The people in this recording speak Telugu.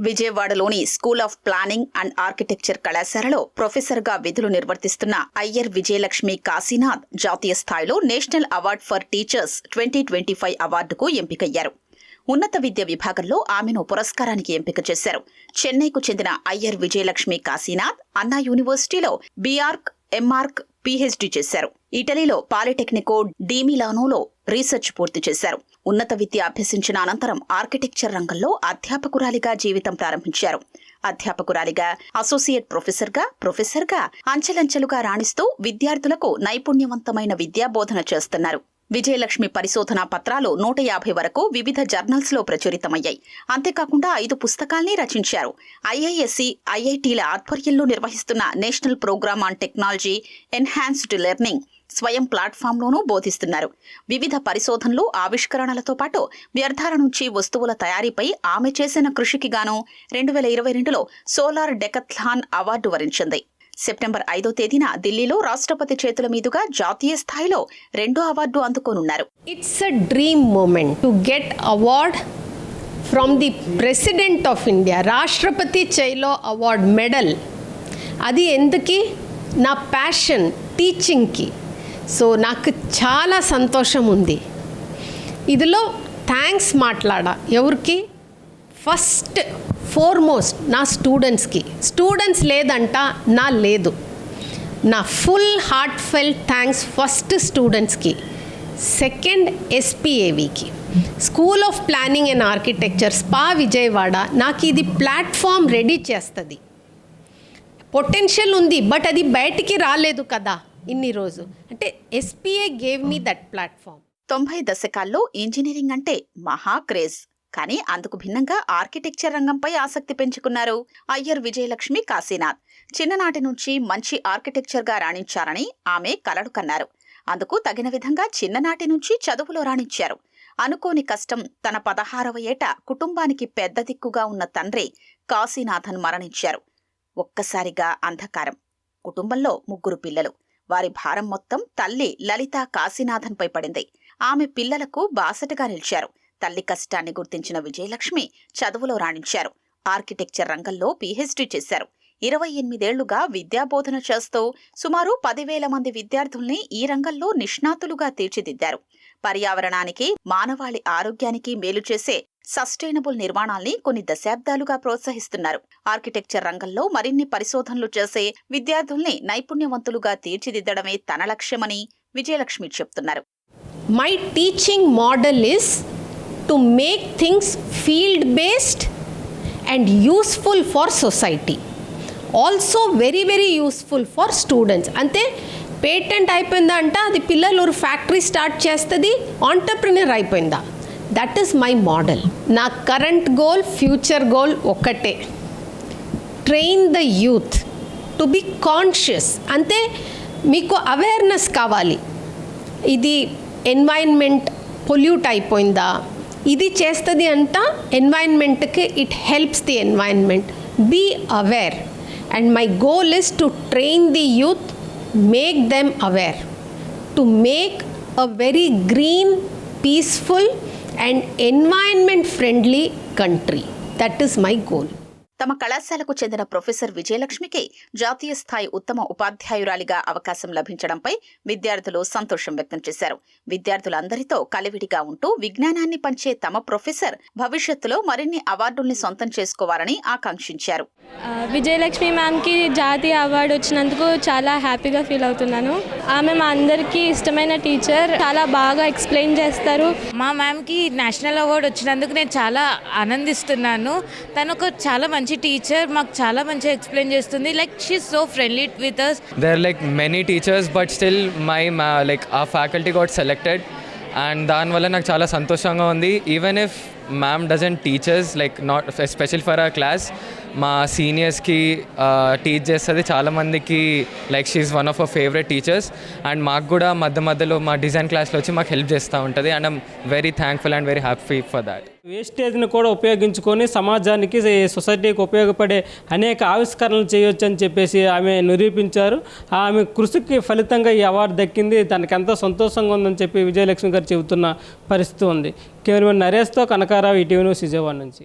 విజయవాడలోని school of planning and architecture కళాశాలలో ప్రొఫెసర్గా విధులు నిర్వర్తిస్తున్న అయ్యర్ విజయలక్ష్మి కాశీనాథ్ జాతీయ స్థాయిలో national award for teachers twenty twenty five అవార్డుకు ఎంపికయ్యారు. ఉన్నత విద్య విభాగంలో ఆమెను పురస్కారానికి ఎంపిక చేశారు. చెన్నైకు చెందిన అయ్యర్ విజయలక్ష్మి కాశీనాథ్ అన్నా యూనివర్సిటీలో బీఆర్క్ ఎంఆర్క్ పీహెచ్డీ చేశారు. ఇటలీలో పాలిటెక్నికో డీమిలానోలో రీసెర్చ్ పూర్తి చేశారు. ఉన్నత విద్య అభ్యసించిన అనంతరం ఆర్కిటెక్చర్ రంగంలో అధ్యాపకురాలిగా జీవితం ప్రారంభించారు. అధ్యాపకురాలిగా అసోసియేట్ ప్రొఫెసర్గా ప్రొఫెసర్గా అంచెలంచెలుగా రాణిస్తూ విద్యార్థులకు నైపుణ్యవంతమైన విద్యాబోధన చేస్తున్నారు. విజయలక్ష్మి పరిశోధనా పత్రాలు నూట యాభై వరకు వివిధ జర్నల్స్లో ప్రచురితమయ్యాయి. అంతేకాకుండా ఐదు పుస్తకాల్ని రచించారు. ఐఐఎస్సి ఐఐటీల ఆధ్వర్యంలో నిర్వహిస్తున్న national programme on technology enhanced learning Swayam ప్లాట్ఫామ్లోనూ బోధిస్తున్నారు. వివిధ పరిశోధనలు ఆవిష్కరణలతో పాటు వ్యర్థాల నుంచి వస్తువుల తయారీపై ఆమె చేసిన కృషికి గాను రెండు వేల ఇరవై రెండులో సోలార్ డెకథ్లాన్ అవార్డు వరించింది. సెప్టెంబర్ ఐదో తేదీన ఢిల్లీలో రాష్ట్రపతి చేతుల మీదుగా జాతీయ స్థాయిలో రెండో అవార్డు అందుకోనున్నారు. It's a dream moment to get award from the president of India రాష్ట్రపతి చైలో అవార్డ్ మెడల్ అది ఎందుకి? నా ప్యాషన్ టీచింగ్కి సో నాకు చాలా సంతోషం ఉంది. ఇదిలో థ్యాంక్స్ మాట్లాడా. ఎవరికి? ఫస్ట్ ఫోర్మోస్ట్ నా స్టూడెంట్స్కి స్టూడెంట్స్ లేదంట నా లేదు. నా full heartfelt thanks first స్టూడెంట్స్కి second ఎస్పీఏవికి school of planning and architecture SPA Vijayawada నాకు ఇది ప్లాట్ఫామ్ రెడీ చేస్తుంది. పొటెన్షియల్ ఉంది బట్ అది బయటికి రాలేదు కదా ఇన్ని రోజు. అంటే SPA gave me that platform తొంభై దశకాల్లో ఇంజనీరింగ్ అంటే మహా క్రేజ్ కానీ అందుకు భిన్నంగా ఆర్కిటెక్చర్ రంగంపై ఆసక్తి పెంచుకున్నారు అయ్యర్ విజయలక్ష్మి కాశీనాథ్. చిన్ననాటి నుంచి మంచి ఆర్కిటెక్చర్గా రాణించారని ఆమె కలడు కన్నారు. అందుకు తగిన విధంగా చిన్ననాటి నుంచి చదువులో రాణించారు. అనుకోని కష్టం తన పదహారవ ఏట కుటుంబానికి పెద్ద దిక్కుగా ఉన్న తండ్రి కాశీనాథన్ మరణించారు. ఒక్కసారిగా అంధకారం. కుటుంబంలో ముగ్గురు పిల్లలు. వారి భారం మొత్తం తల్లి లలిత కాశీనాథన్పై పడింది. ఆమె పిల్లలకు బాసటగా నిలిచారు. తల్లి కష్టాన్ని గుర్తించిన విజయలక్ష్మి చదువులో రాణించారు. ఆర్కిటెక్చర్ రంగంలో పీహెచ్డీ చేశారు. ఇరవై ఎనిమిదేళ్ళుగా విద్యాబోధన చేస్తూ సుమారు పదివేల మంది విద్యార్థుల్ని ఈ రంగంలో నిష్ణాతులుగా తీర్చిదిద్దారు. పర్యావరణానికి మానవాళి ఆరోగ్యానికి మేలు చేసే సస్టైనబుల్ నిర్మాణాల్ని కొన్ని దశాబ్దాలుగా ప్రోత్సహిస్తున్నారు. ఆర్కిటెక్చర్ రంగంలో మరిన్ని పరిశోధనలు చేసే విద్యార్థుల్ని నైపుణ్యవంతులుగా తీర్చిదిద్దడమే తన లక్ష్యమని విజయలక్ష్మి చెప్తున్నారు. My teaching model is to make things field based and useful for society also very very useful for students అంతే పేటెంట్ అయిపోయిందా అంటే? అది పిల్లలు ఫ్యాక్టరీ స్టార్ట్ చేస్తుంది ఆంటర్ప్రినర్ అయిపోయిందా? దట్ ఈస్ మై మోడల్ నా కరెంట్ గోల్ ఫ్యూచర్ గోల్ ఒక్కటే. Train the youth to be conscious అంటే మీకు అవేర్నెస్ కావాలి. ఇది ఎన్వైర్న్మెంట్ పొల్యూట్ అయిపోయిందా? ఇది చేస్తుంది అంట ఎన్వైర్న్మెంట్కి it helps the environment. Be aware. And my goal is to train the youth make them aware. To make a very green peaceful and environment friendly country. That is my goal. తమ కళాశాలకు చెందిన ప్రొఫెసర్ విజయలక్ష్మికి జాతీయ స్థాయి ఉత్తమ ఉపాధ్యాయురాలిగా అవకాశం లభించడంపై విద్యార్థులు సంతోషం వ్యక్తం చేశారు. విద్యార్థులందరితో కలివిడిగా ఉంటూ విజ్ఞానాన్ని పంచే తమ ప్రొఫెసర్ భవిష్యత్తులో మరిన్ని అవార్డుల్ని సొంతం చేసుకోవాలని ఆకాంక్షించారు. విజయలక్ష్మి మ్యామ్కి జాతీయ అవార్డు వచ్చినందుకు చాలా హ్యాపీగా ఫీల్ అవుతున్నాను. ఆమె మా అందరికీ ఇష్టమైన టీచర్ చాలా బాగా ఎక్స్ప్లెయిన్ చేస్తారు. మా మ్యామ్కి నేషనల్ అవార్డు వచ్చినందుకు నేను చాలా ఆనందిస్తున్నాను. తను ఒక చాలా మంచి టీచర్ మాకు చాలా మంచిగా ఎక్స్ప్లెయిన్ చేస్తుంది. Like she so friendly with us there like many teachers but still my like uh faculty got selected and దానివల్ల నాకు చాలా సంతోషంగా ఉంది. Even if ma'am doesn't teachers like not special for a class మా సీనియర్స్కి టీచ్ చేస్తుంది చాలామందికి like she one of a favourite teachers and మాకు కూడా మధ్య మధ్యలో మా డిజైన్ క్లాస్లో వచ్చి మాకు హెల్ప్ చేస్తూ ఉంటుంది. And I'm very thankful and very happy for that వేస్టేజ్ని కూడా ఉపయోగించుకొని సమాజానికి సొసైటీకి ఉపయోగపడే అనేక ఆవిష్కరణలు చేయొచ్చు అని చెప్పేసి ఆమె నిరూపించారు. ఆమె కృషికి ఫలితంగా ఈ అవార్డు దక్కింది. తనకు ఎంతో సంతోషంగా ఉందని చెప్పి విజయలక్ష్మి గారు చెబుతున్న పరిస్థితి ఉంది. కేవలం నరేష్తో కనకారావు ఇటీవీ న్యూస్ విజయవాడ నుంచి.